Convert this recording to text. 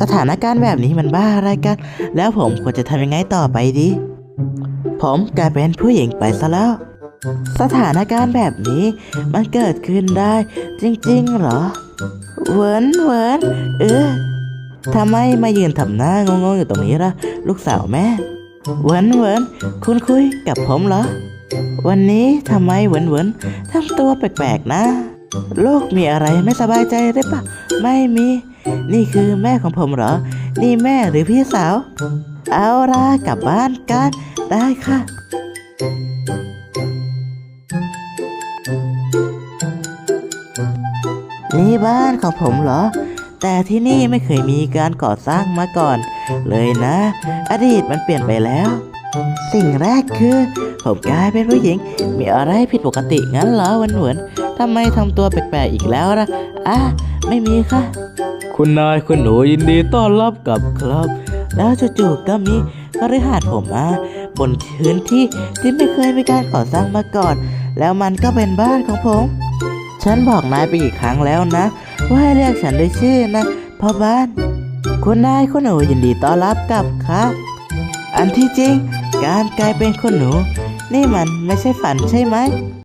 สถานการณ์แบบนี้มันบ้าอะไรกัน แล้วผมควรจะทำยังไงต่อไปดี ผมกลายเป็นผู้หญิงไปซะแล้ว สถานการณ์แบบนี้มันเกิดขึ้นได้ จริงๆเหรอ เวินเวินเออทำไมมายืนทำหน้างงๆอยู่ตรงนี้ล่ะ ลูกสาวแม่ เวินเวินคุณคุยกับผมเหรอ วันนี้ทำไมเวินเวินทำตัวแปลกๆนะ ลูกมีอะไรไม่สบายใจหรือปล่าไม่มี นี่คือแม่ของผมเหรอ นี่แม่หรือพี่สาว เอาล่ะกลับบ้านกัน ได้ค่ะนี่บ้านของผมเหรอ แต่ที่นี่ไม่เคยมีการก่อสร้างมาก่อน เลยนะ อดีตมันเปลี่ยนไปแล้ว สิ่งแรกคือ ผมกลายเป็นผู้หญิง มีอะไรผิดปกติงั้นเหรอวันหวนทำไมทำตัวแปลกๆอีกแล้วล่ะอะไม่มีค่ะ คุณนายคุณหนูยินดีต้อนรับกับครับ แล้วจู่ๆก็มีคฤหาสน์ผมมาบนพื้นที่ที่ไม่เคยมีการก่อสร้างมาก่อน แล้วมันก็เป็นบ้านของผม ฉันบอกนายไปกี่ครั้งแล้วนะ ว่าให้เรียกฉันด้วยชื่อนะพ่อบ้าน คุณนายคุณหนูยินดีต้อนรับกลับครับ อันที่จริง การกลายเป็นคนหนู นี่มันไม่ใช่ฝันใช่ไหม